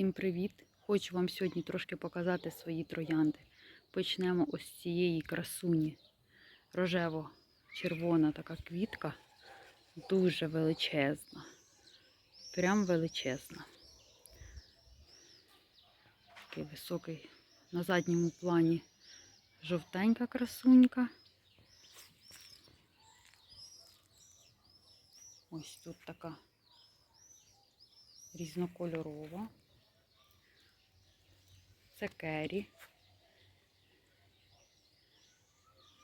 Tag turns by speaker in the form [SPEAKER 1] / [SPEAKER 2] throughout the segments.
[SPEAKER 1] Всім привіт! Хочу вам сьогодні трошки показати свої троянди. Почнемо ось з цієї красуні. Рожево-червона така квітка. Дуже величезна. Прям величезна. Такий високий на задньому плані жовтенька красунька. Ось тут така різнокольорова. Це кері.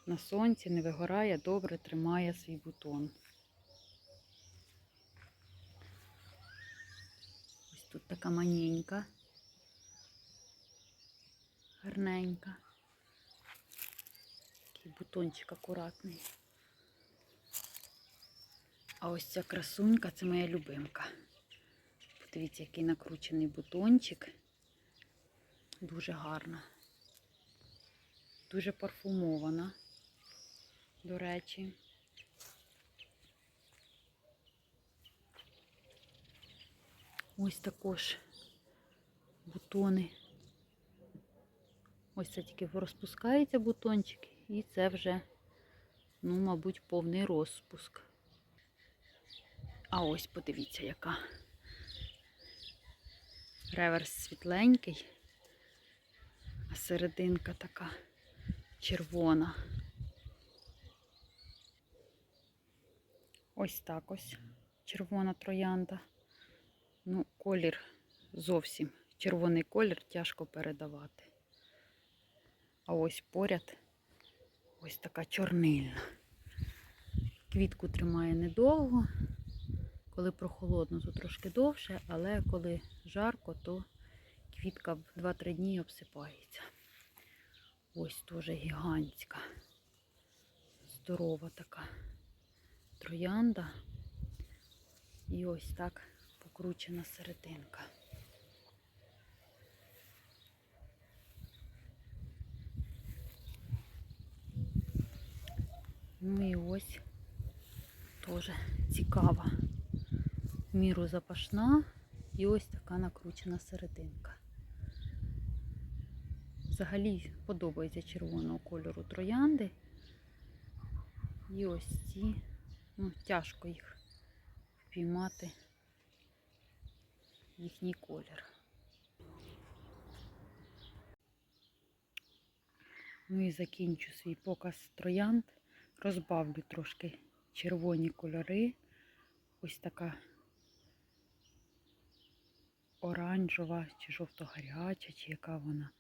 [SPEAKER 1] На сонці не вигорає, добре тримає свій бутон. Ось тут така маненька, гарненька. Такий бутончик акуратний. А ось ця красунька це моя любимка. Подивіться, який накручений бутончик. Дуже гарна. Дуже парфумована, до речі. Ось також бутони. Ось це тільки розпускається бутончик, і це вже, ну, мабуть, повний розпуск. А ось подивіться, яка. Реверс світленький, серединка така червона. Ось так ось червона троянда. Ну, колір зовсім червоний колір тяжко передавати. А ось поряд ось така чорнильна. Квітку тримає недовго. Коли прохолодно, то трошки довше, але коли жарко, то квітка в 2-3 дні обсипається. Ось теж гігантська, здорова така троянда. І ось так покручена серединка. Ну і ось теж цікава міру запашна і ось така накручена серединка. Взагалі подобається червоного кольору троянди. І ось ці, ну, тяжко їх впіймати, їхній колір. Ну і закінчу свій показ троянд. Розбавлю трошки червоні кольори. Ось така оранжева чи жовто-гаряча, чи яка вона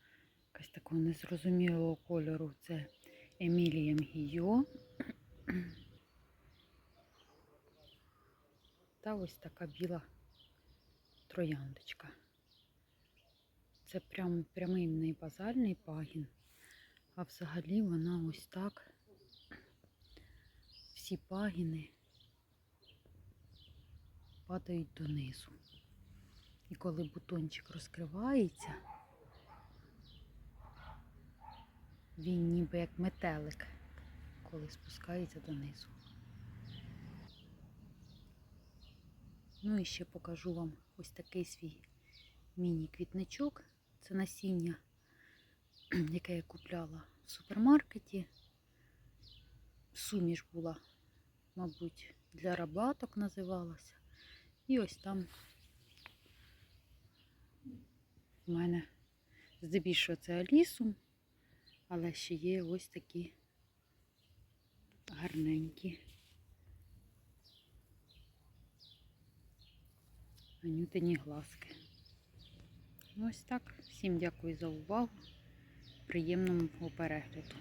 [SPEAKER 1] якась такого незрозумілого кольору. Це Емілія Мгійо. Та ось така біла трояндочка. Це прям прямий в базальний пагін, а взагалі вона ось так. Всі пагіни падають донизу. І коли бутончик розкривається, він ніби як метелик, коли спускається донизу. Ну і ще покажу вам ось такий свій міні-квітничок. Це насіння, яке я купляла в супермаркеті. Суміш була, мабуть, для рабаток називалася. І ось там в мене здебільшого це алісум, але ще є ось такі гарненькі. Анютині глазки. Ось так. Всім дякую за увагу. Приємного перегляду.